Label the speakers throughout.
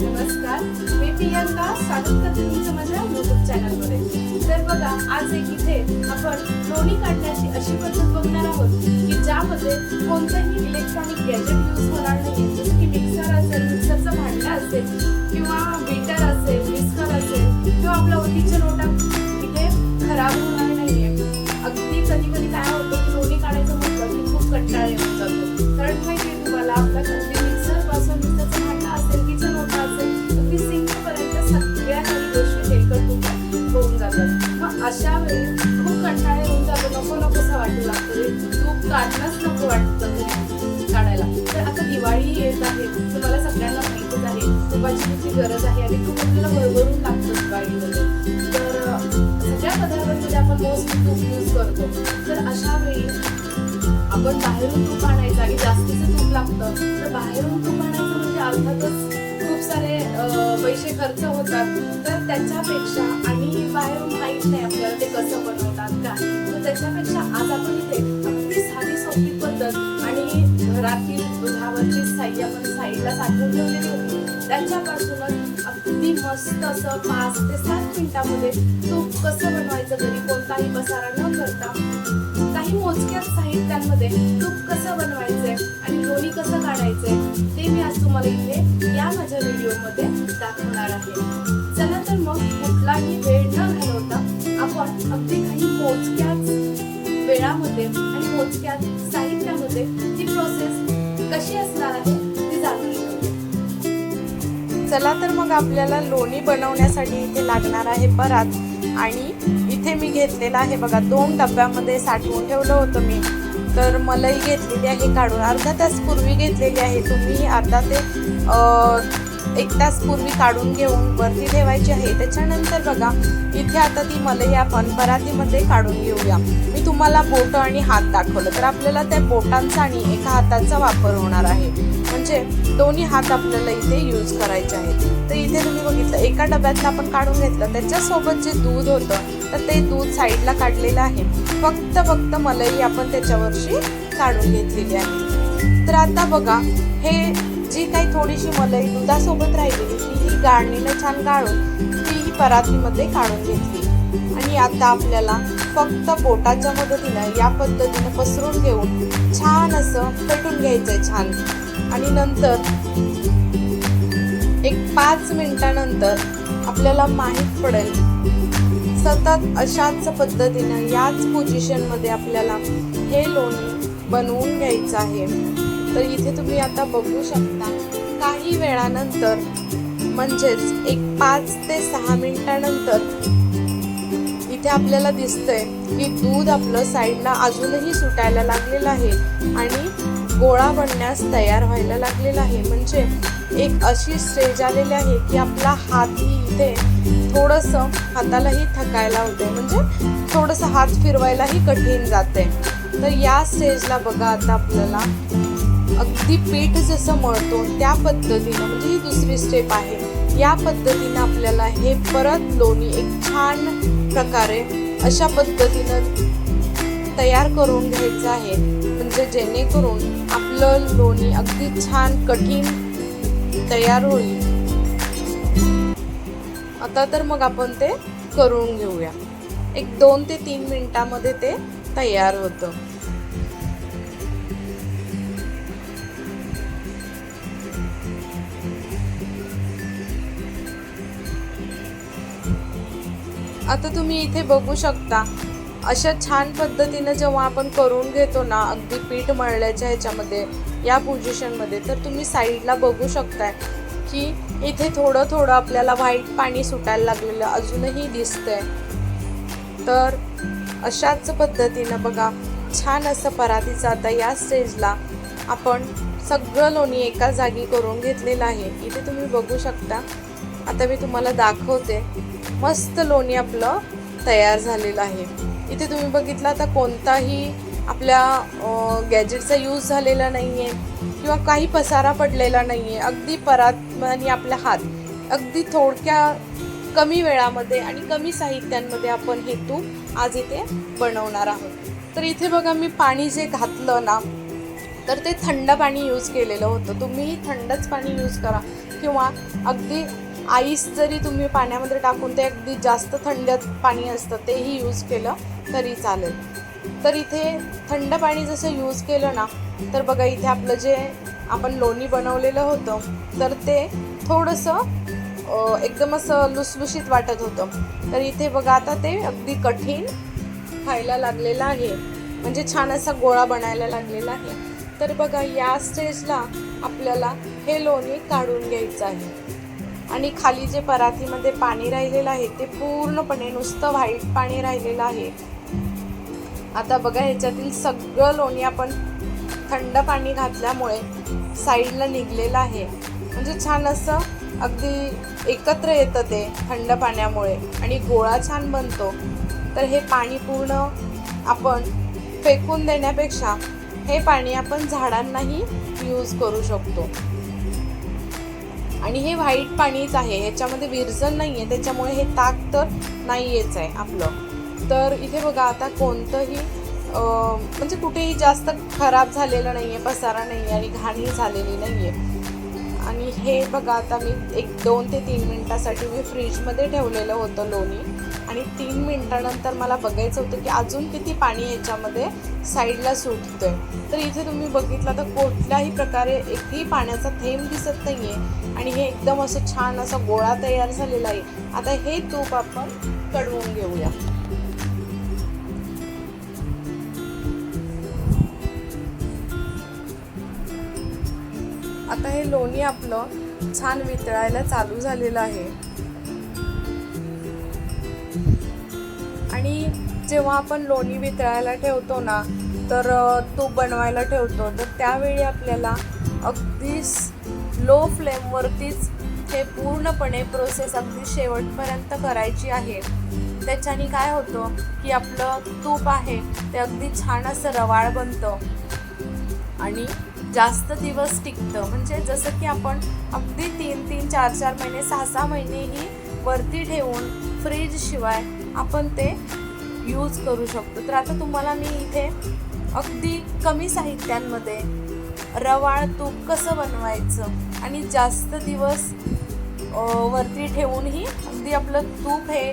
Speaker 1: नमस्कार. मी प्रियंका स्वागत करते तुमचं माझ्या युट्यूब चॅनलमध्ये तर बघा आज एक इथे आपण लोणी काढण्याची अशी पद्धत बघणार आहोत की ज्यामध्ये कोणतंही इलेक्ट्रॉनिक गॅजेट यूज होणार नाही. जसं की मिक्सर असेल मिक्सरचं भांडं असेल किंवा बीटर असेल विस्कर असेल किंवा आपला ओटीच्या नोटा इथे खराब होणार गरज आहे आणि तूप आपल्याला भरभरून लागतोच दिवाळीमध्ये. तर सगळ्या पदार्थांमध्ये आपण मोस्टली तूप यूज करतो. तर अशा वेळी आपण बाहेरून तूप आणायचं आणि जास्तीचं तूप लागतं. तर बाहेरून तूप आणायचं म्हणजे अर्थातच खूप सारे पैसे खर्च होतात. तर त्याच्यापेक्षा आणि बाहेरून माहीत नाही आपल्याला ते कसं बनवतात काय. घरातील दुधावरची साई आपण साईडला साठवून ठेवलेली होती. त्याच्यापासूनच अगदी मस्त असं पाच ते सात मिनिटामध्ये तूप कसं बनवायचं घरी कोणताही पसारा न करता. काही मोजक्याच साहित्यांमध्ये तूप कसं बनवायचंय आणि लोणी कसं काढायचंय ते मी आज तुम्हाला इथे या माझ्या व्हिडिओमध्ये दाखवणार आहे. चला तर मग कुठलाही वेळ न घालवता आपण अगदी काही मोजक्याच वेळामध्ये आणि मोजक्याच साहित्यामध्ये कशी असणार आहे ती जाणून घेऊया
Speaker 2: चला तर मग आपल्याला लोणी बनवण्यासाठी इथे लागणार आहे परात. आणि इथे मी घेतलेला आहे बघा दोन डब्यामध्ये साठवून ठेवलं होतं मी. तर मलाई घेतलेली आहे काढून. अर्धा तास पूर्वी घेतलेली आहे तुम्ही. अर्धा ते एक तास पूर्वी काढून घेऊन वरती ठेवायची आहे. त्याच्यानंतर बघा इथे आता ती मलई आपण परातीमध्ये काढून घेऊया. मी तुम्हाला बोट आणि हात दाखवलं. तर आपल्याला त्या बोटांचा आणि एका हाताचा वापर होणार आहे. म्हणजे दोन्ही हात आपल्याला इथे यूज करायचे आहेत. तर इथे तुम्ही बघितलं एका डब्यातलं आपण काढून घेतलं. त्याच्यासोबत जे दूध होतं तर ते दूध साईडला काढलेलं आहे. फक्त फक्त मलई आपण त्याच्यावरची काढून घेतलेली आहे. तर आता बघा हे जी काही थोडीशी मलाई दुधासोबत राहिली ती गाळणीनं छान गाळून तीही परातीमध्ये काढून घेतली. आणि आता आपल्याला फक्त बोटाच्या मदतीनं या पद्धतीनं पसरून घेऊन छान असं पेटून घ्यायचंय छान. आणि नंतर एक पाच मिनिटानंतर आपल्याला माहीत पडेल सतत अशाच पद्धतीनं याच पोझिशनमध्ये आपल्याला हे लोणी बनवून घ्यायचं आहे. तर इथे तुम्ही आता बघू शकता काही वेळानंतर म्हणजेच एक पाच ते सहा मिनिटानंतर इथे आपल्याला दिसतंय की दूध आपलं साईडला अजूनही सुटायला लागलेलं आहे आणि गोळा बनण्यास तयार व्हायला लागलेला आहे. म्हणजे एक अशी स्टेज आलेली आहे की आपला हातही इथे थोडंसं हातालाही थकायला होते म्हणजे थोडंसं हात फिरवायलाही कठीण जाते तर या स्टेजला बघा आता आपल्याला. अगदी पीठ जसं मळतो त्या पद्धतीनं म्हणजे ही दुसरी स्टेप आहे. या पद्धतीनं आपल्याला हे परत लोणी एक छान प्रकारे अशा पद्धतीनं तयार करून घ्यायचं आहे. म्हणजे जेणेकरून आपलं लोणी अगदी छान कठीण तयार होईल. आता तर मग आपण ते करून घेऊया. एक दोन ते तीन मिनटामध्ये ते तयार होतं. आता तुम्ही इथे बघू शकता अशा छान पद्धतीनं जेव्हा आपण करून घेतो ना अगदी पीठ मळल्याच्या ह्याच्यामध्ये या पोझिशनमध्ये तर तुम्ही साईडला बघू शकताय की इथे थोडं थोडं आपल्याला व्हाईट पाणी सुटायला लागलेलं अजूनही दिसतंय. तर अशाच पद्धतीनं बघा छान असं परातीचं आता या स्टेजला आपण सगळं लोणी एका जागी करून घेतलेलं आहे. इथे तुम्ही बघू शकता. आता मी तुम्हाला दाखवते. मस्त लोणी आपलं तयार झालेलं आहे. इथे तुम्ही बघितलं आता कोणताही आपल्या गॅजेटचा यूज झालेला नाही आहे किंवा काही पसारा पडलेला नाही आहे अगदी परात आणि आपला हात. अगदी थोडक्या कमी वेळामध्ये आणि कमी साहित्यांमध्ये आपण हे तूप आज इथे बनवणार आहोत. तर इथे बघा मी पाणी जे घातलं ना तर ते थंड पाणी यूज केलेलं होतं. तुम्ही थंडच पाणी यूज करा किंवा अगदी आईस जरी तुम्ही पाण्यामध्ये टाकून ते अगदी जास्त थंड पाणी असतं तेही यूज केलं तरी चालेल. तर इथे थंड पाणी जसं यूज केलं ना तर बघा इथे आपलं जे आपण लोणी बनवलेलं होतं तर ते थोडंसं एकदम असं लुसलुशीत वाटत होतं. तर इथे बघा आता ते अगदी कठीण व्हायला लागलेलं आहे. म्हणजे छान असा गोळा बनायला लागलेला आहे. तर बघा या स्टेजला आपल्याला हे लोणी काढून घ्यायचं आहे. आणि खाली जे परातीमध्ये पाणी राहिलेलं आहे ते पूर्णपणे नुसतं व्हाईट पाणी राहिलेलं आहे. आता बघा ह्याच्यातील सगळं लोणी आपण थंड पाणी घातल्यामुळे साईडला निघलेलं आहे. म्हणजे छान असं अगदी एकत्र येतं ते थंड पाण्यामुळे आणि गोळा छान बनतो. तर हे पाणी पूर्ण आपण फेकून देण्यापेक्षा हे पाणी आपण झाडांनाही यूज करू शकतो. आणि हे व्हाईट पाणीच आहे. ह्याच्यामध्ये विरजन नाही आहे त्याच्यामुळे हे ताक तर नाहीच आहे आपलं. तर इथे बघा आता कोणतंही म्हणजे कुठेही जास्त खराब झालेलं नाही आहे पसारा नाही आहे आणि घाणही झालेली नाही आहे आणि हे बघा आता मी एक दोन ते तीन मिनटासाठी मी फ्रीजमध्ये ठेवलेलं होतं लोणी. आणि तीन मिनटानंतर मला बघायचं होतं की अजून किती पाणी याच्यामध्ये साईडला सुटतंय. तर इथे तुम्ही बघितलं तर कुठल्याही प्रकारे एकही पाण्याचा थेंब दिसत नाही आहे आणि हे एकदम असं छान असा गोळा तयार झालेला आहे. आता हे तूप आपण कडवून घेऊया. आता हे लोणी आपलं छान वितळायला चालू झालेलं आहे. आणि जेव्हा आपण लोणी वितळायला ठेवतो ना तर तूप बनवायला ठेवतो. तर त्यावेळी आपल्याला अगदीच लो फ्लेमवरतीच हे पूर्णपणे प्रोसेस अगदी शेवटपर्यंत करायची आहे. त्याच्याने काय होतं की आपलं तूप आहे ते अगदी छान असं रवाळ बनतं. आणि जास्त दिवस टिकतं. म्हणजे जसं की आपण अगदी तीन तीन चार चार महिने सहा सहा महिनेही वरती ठेवून फ्रीजशिवाय आपण ते यूज करू शकतो. तर आता तुम्हाला मी इथे अगदी कमी साहित्यांमध्ये रवाळ तूप कसं बनवायचं आणि जास्त दिवस वरती ठेवूनही अगदी आपलं तूप हे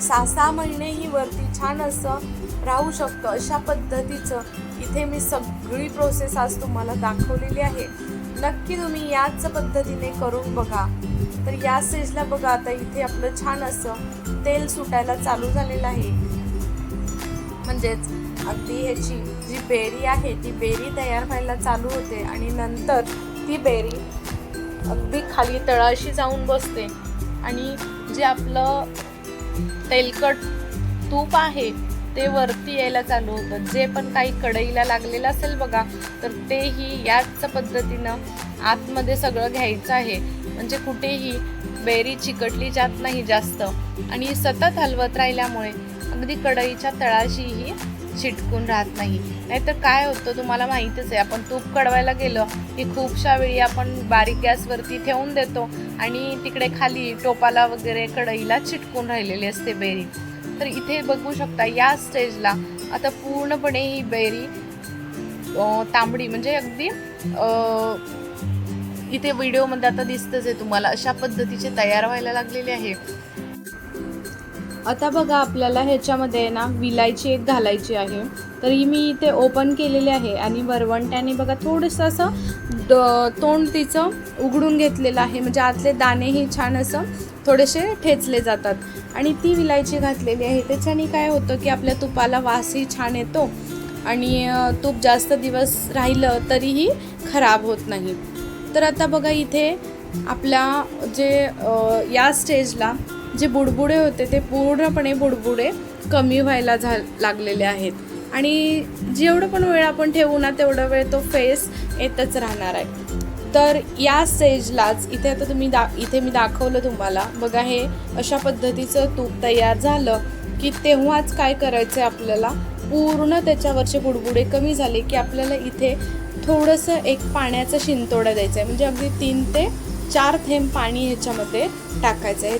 Speaker 2: सहा सहा महिनेही वरती छान असं राहू शकतं. अशा पद्धतीचं इथे मी सगळी प्रोसेस आज तुम्हाला दाखवलेली आहे. नक्की तुम्ही याच पद्धतीने करून बघा. तर या स्टेजला बघा आता इथे आपलं छान असं तेल सुटायला चालू झालेलं आहे. म्हणजेच अगदी ह्याची जी बेरी आहे ती बेरी तयार व्हायला चालू होते आणि नंतर ती बेरी अगदी खाली तळाशी जाऊन बसते. आणि जे आपलं तेलकट तूप आहे ते वरती यायला चालू होतं. जे पण काही कढईला लागलेलं असेल बघा तर तेही याच पद्धतीनं आतमध्ये सगळं घ्यायचं आहे. म्हणजे कुठेही बेरी चिकटली जात नाही जास्त. आणि सतत हलवत राहिल्यामुळे अगदी कढईच्या तळाशीही चिटकून राहत नाही. नाहीतर काय होतं तुम्हाला माहीतच आहे आपण तूप कडवायला गेलं की खूपशा वेळी आपण बारीक गॅसवरती ठेवून देतो आणि तिकडे खाली टोपाला वगैरे कढईला चिटकून राहिलेली असते बेरी. तर इथे बघू शकता या स्टेजला आता पूर्णपणे ही बेरी तांबडी म्हणजे अगदी इथे व्हिडिओमध्ये आता दिसतच आहे तुम्हाला. अशा पद्धतीचे तयार व्हायला लागलेले आहे. आता बघा आपल्याला ह्याच्यामध्ये ना विलायची एक घालायची आहे. तर ही मी इथे ओपन केलेली आहे आणि वरवंट्याने बघा थोडंसं असं तोंड तिचं उघडून घेतलेलं आहे. म्हणजे आतले दाणेही छान असं थोडेसे ठेचले जातात. आणि ती विलायची घातलेली आहे. त्याच्याने काय होतं की आपल्या तुपाला वासही छान येतो आणि तूप जास्त दिवस राहिलं तरीही खराब होत नाही. तर आता बघा इथे आपल्या जे या स्टेजला जे बुडबुडे होते ते पूर्णपणे बुडबुडे कमी व्हायला झा लागलेले आहेत. आणि जेवढं पण वेळ आपण ठेवू ना तेवढा वेळ तो फेस येतच राहणार आहे. तर या स्टेजलाच इथे आता तुम्ही दा इथे मी दाखवलं तुम्हाला. बघा हे अशा पद्धतीचं तूप तयार झालं की तेव्हाच काय करायचं आहे आपल्याला? पूर्ण त्याच्यावरचे बुडबुडे कमी झाले की आपल्याला इथे थोडंसं एक पाण्याचा शिंतोडा द्यायचा आहे म्हणजे अगदी तीन ते चार थेंब पाणी ह्याच्यामध्ये टाकायचं आहे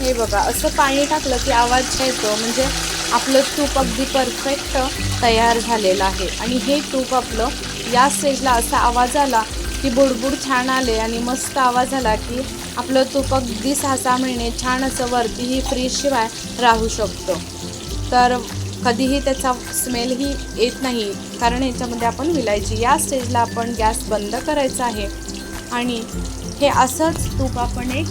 Speaker 2: हे बघा असं पाणी टाकलं की आवाज येतो. म्हणजे आपलं तूप अगदी परफेक्ट तयार झालेलं आहे. आणि हे तूप आपलं या स्टेजला असा आवाज आला की बुडबुड छान आले आणि मस्त आवाज आला की आपलं तूप अगदी सहा सहा महिने छान असं वरतीही फ्रीजशिवाय राहू शकतो. तर कधीही त्याचा स्मेलही येत नाही. कारण ह्याच्यामध्ये आपण विलायची. या स्टेजला आपण गॅस बंद करायचा आहे. आणि हे असंच तूप आपण एक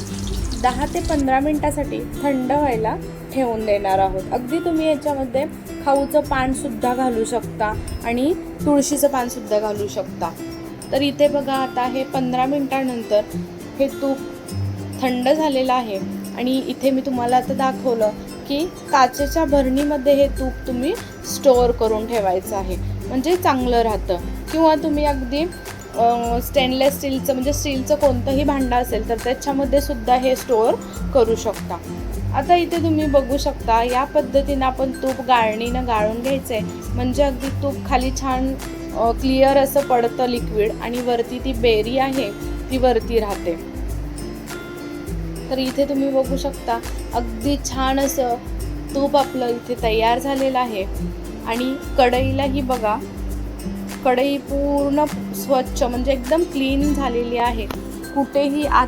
Speaker 2: दहा ते पंधरा मिनटासाठी थंड व्हायला ठेवून देणार आहोत. अगदी तुम्ही याच्यामध्ये खाऊचं पानसुद्धा घालू शकता आणि तुळशीचं पानसुद्धा घालू शकता. तर इथे बघा आता हे पंधरा मिनटानंतर हे तूप थंड झालेलं आहे आणि इथे मी तुम्हाला आता दाखवलं की काचेच्या भरणीमध्ये हे तूप तुम्ही स्टोअर करून ठेवायचं आहे. म्हणजे चांगलं राहतं. किंवा तुम्ही अगदी स्टेनलेस स्टीलचं म्हणजे स्टीलचं कोणतंही भांडं असेल तर त्याच्यामध्ये सुद्धा हे स्टोअर करू शकता. आता इथे तुम्ही बघू शकता या पद्धतीनं आपण तूप गाळणीनं गाळून घ्यायचं आहे म्हणजे अगदी तूप खाली छान क्लिअर असं पडतं लिक्विड आणि वरती ती बेरी आहे ती वरती राहते. तर इथे तुम्ही बघू शकता अगदी छान असं तूप आपलं इथे तयार झालेलं आहे. आणि कढईलाही बघा कढई पूर्ण स्वच्छ म्हणजे एकदम क्लीन झालेली आहे. कुठेही आत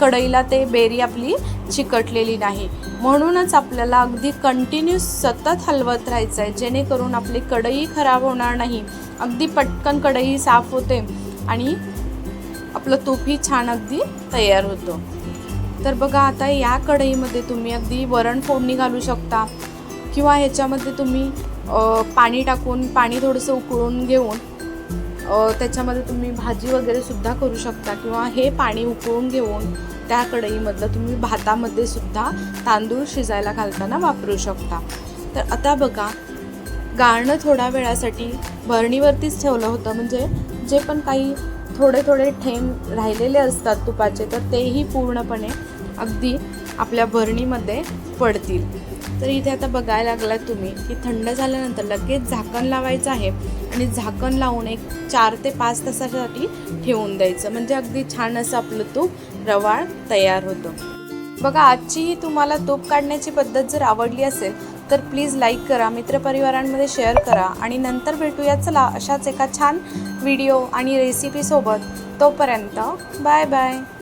Speaker 2: कढईला ते बेरी आपली चिकटलेली नाही. म्हणूनच आपल्याला अगदी कंटिन्यू सतत हलवत राहायचं आहे जेणेकरून आपली कढई खराब होणार नाही. अगदी पटकन कढई साफ होते आणि आपलं तूपही छान अगदी तयार होतं. तर बघा आता या कढईमध्ये तुम्ही अगदी वरण फोडणी घालू शकता किंवा ह्याच्यामध्ये तुम्ही पाणी टाकून पाणी थोडंसं उकळून घेऊन त्याच्यामध्ये तुम्ही भाजी वगैरे सुद्धा करू शकता. किंवा हे पाणी उकळून घेऊन त्या कढईमधलं तुम्ही भातामध्ये सुद्धा तांदूळ शिजायला घालताना वापरू शकता. तर आता बघा गाळणं थोड्या वेळासाठी भरणीवरतीच ठेवलं होतं. म्हणजे जे पण काही थोडे थोडे थेंब राहिलेले असतात तुपाचे तर तेही पूर्णपणे अगदी आपल्या भरणीमध्ये पडतील. तर इथे आता बघायला लागला तुम्ही की थंड झाल्यानंतर लगेच झाकण लावायचं आहे आणि झाकण लावून एक चार ते पाच तासासाठी ठेवून द्यायचं. म्हणजे अगदी छान असं आपलं तूप रवाळ तयार होतं. बघा आजची ही तुम्हाला तूप काढण्याची पद्धत जर आवडली असेल तर प्लीज लाईक करा मित्रपरिवारांमध्ये शेअर करा आणि नंतर भेटूया. चला अशाच एका छान व्हिडिओ आणि रेसिपीसोबत तोपर्यंत बाय बाय.